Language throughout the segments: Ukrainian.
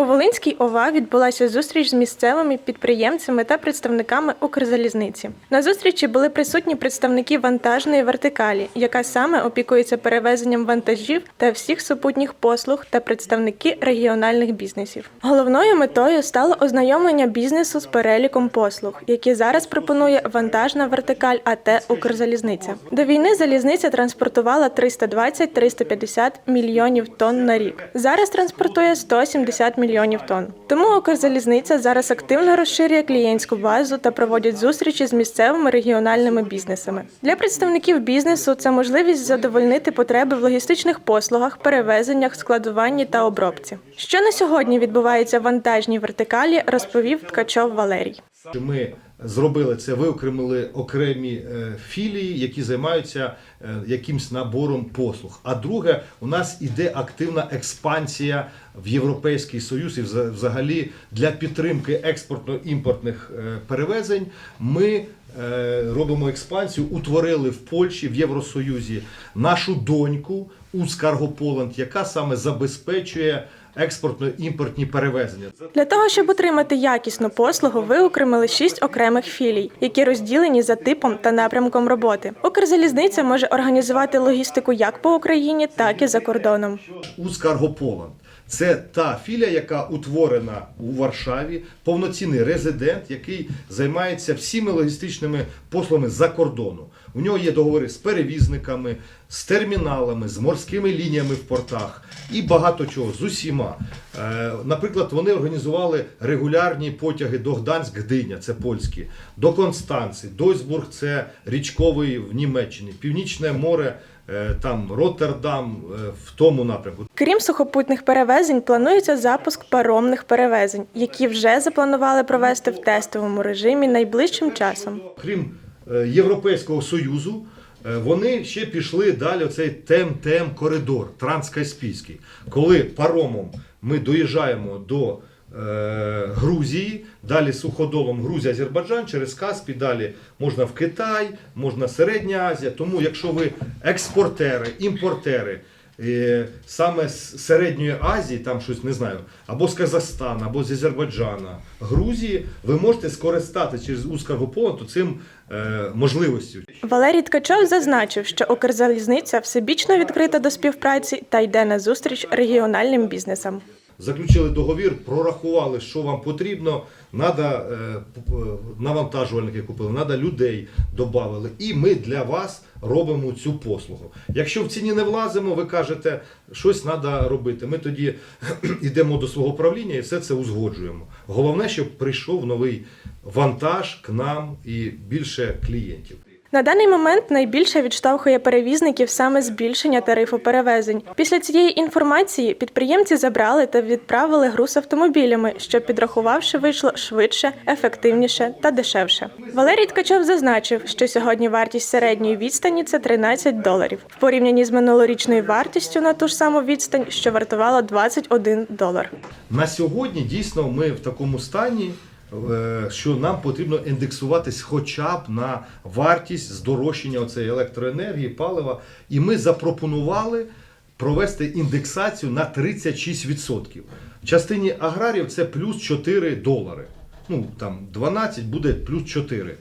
У Волинській ОВА відбулася зустріч з місцевими підприємцями та представниками Укрзалізниці. На зустрічі були присутні представники вантажної вертикалі, яка саме опікується перевезенням вантажів та всіх супутніх послуг та представники регіональних бізнесів. Головною метою стало ознайомлення бізнесу з переліком послуг, які зараз пропонує вантажна вертикаль АТ Укрзалізниця. До війни залізниця транспортувала 320-350 мільйонів тонн на рік. Зараз транспортує 170 мільйонів тонн. Тому Укрзалізниця зараз активно розширює клієнтську базу та проводять зустрічі з місцевими регіональними бізнесами. Для представників бізнесу це можливість задовольнити потреби в логістичних послугах, перевезеннях, складуванні та обробці. Що на сьогодні відбувається в вантажній вертикалі, розповів Ткачов Валерій. Ми зробили це, виокремили окремі е, філії, які займаються е, якимсь набором послуг. А друге, у нас іде активна експансія в Європейський Союз і взагалі для підтримки експортно-імпортних е, перевезень. Ми робимо експансію, утворили в Польщі в Євросоюзі нашу доньку Ускаргополанд, яка саме забезпечує експортно-імпортні перевезення. Для того, щоб отримати якісну послугу, виокремили шість окремих філій, які розділені за типом та напрямком роботи. Укрзалізниця може організувати логістику як по Україні, так і за кордоном. Ускаргополанд. Це та філія, яка утворена у Варшаві, повноцінний резидент, який займається всіми логістичними послугами за кордону. У нього є договори з перевізниками, з терміналами, з морськими лініями в портах і багато чого з усіма. Е, Наприклад, вони організували регулярні потяги до Гданськ-Гдиня, це польські, до Констанци, Дойсбург, це річковий в Німеччині, Північне море, е, там Роттердам е, в тому напрямку. Крім сухопутних перевезень, планується запуск паромних перевезень, які вже запланували провести в тестовому режимі найближчим часом. Крім Європейського Союзу, е, вони ще пішли далі оцей тем-тем коридор транскаспійський. Коли паромом ми доїжджаємо до е, Грузії, далі суходолом Грузія, Азербайджан, через Каспій, далі можна в Китай, можна Середня Азія. Тому, якщо ви експортери, імпортери, е, саме з Середньої Азії, там щось не знаю, або з Казахстана, або з Азербайджана, Грузії, ви можете скористати через Ускаргополанту цим е, можливістю. Валерій Ткачов зазначив, що Укрзалізниця всебічно відкрита до співпраці та йде на зустріч регіональним бізнесам. Заключили договір, прорахували, що вам потрібно. Надо е, навантажувальники купили, надо людей додали. І ми для вас робимо цю послугу. Якщо в ціні не влазимо, ви кажете, щось треба робити. Ми тоді йдемо до свого правління і все це узгоджуємо. Головне, щоб прийшов новий вантаж к нам і більше клієнтів. На даний момент найбільше відштовхує перевізників саме збільшення тарифу перевезень. Після цієї інформації підприємці забрали та відправили груз автомобілями, що підрахувавши вийшло швидше, ефективніше та дешевше. Валерій Ткачов зазначив, що сьогодні вартість середньої відстані це 13 доларів в порівнянні з минулорічною вартістю на ту ж саму відстань, що вартувала 21 долар. На сьогодні дійсно ми в такому стані, що нам потрібно індексуватись хоча б на вартість здорожчання цієї електроенергії, палива. І ми запропонували провести індексацію на 36%. В частині аграрів це плюс 4 долари. Ну там 12 буде плюс 4.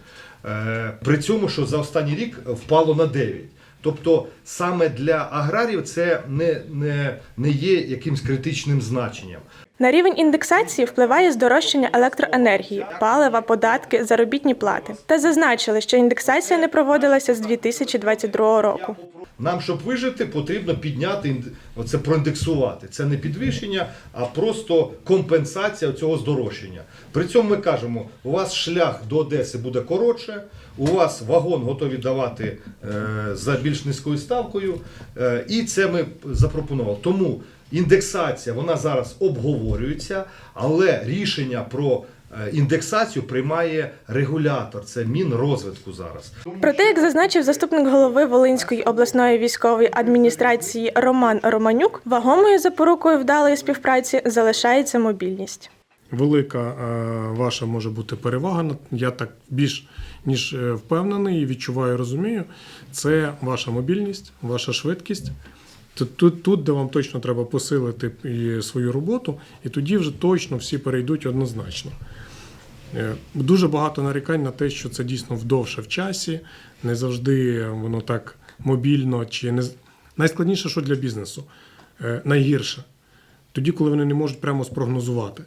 Е, При цьому, що за останній рік впало на 9. Тобто саме для аграрів це не, не, не є якимсь критичним значенням. На рівень індексації впливає здорожчання електроенергії, палива, податки, заробітні плати. Та зазначили, що індексація не проводилася з 2022 року. Нам, щоб вижити, потрібно підняти оце проіндексувати. Це не підвищення, а просто компенсація цього здорожчання. При цьому ми кажемо, у вас шлях до Одеси буде коротше, у вас вагон готові давати е, за більш низькою ставкою, е, і це ми запропонували. Тому індексація вона зараз обговорюється, але рішення про е, індексацію приймає регулятор. Це Мінрозвитку зараз. Проте, як зазначив заступник голови Волинської обласної військової адміністрації Роман Романюк, вагомою запорукою вдалої співпраці залишається мобільність. Велика е, ваша може бути перевага. Я так більш ніж е, впевнений і відчуваю, розумію. Це ваша мобільність, ваша швидкість. Тут, тут, де вам точно треба посилити свою роботу, і тоді вже точно всі перейдуть однозначно. Е, Дуже багато нарікань на те, що це дійсно вдовше в часі, не завжди воно так мобільно чи не найскладніше, що для бізнесу, найгірше. Тоді, коли вони не можуть прямо спрогнозувати.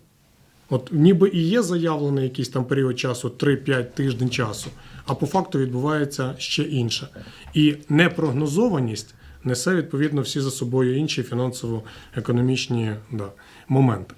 От ніби і є заявлений якийсь там період часу, 3-5 тиждень часу, а по факту відбувається ще інше. І непрогнозованість несе відповідно всі за собою інші фінансово-економічні да, моменти.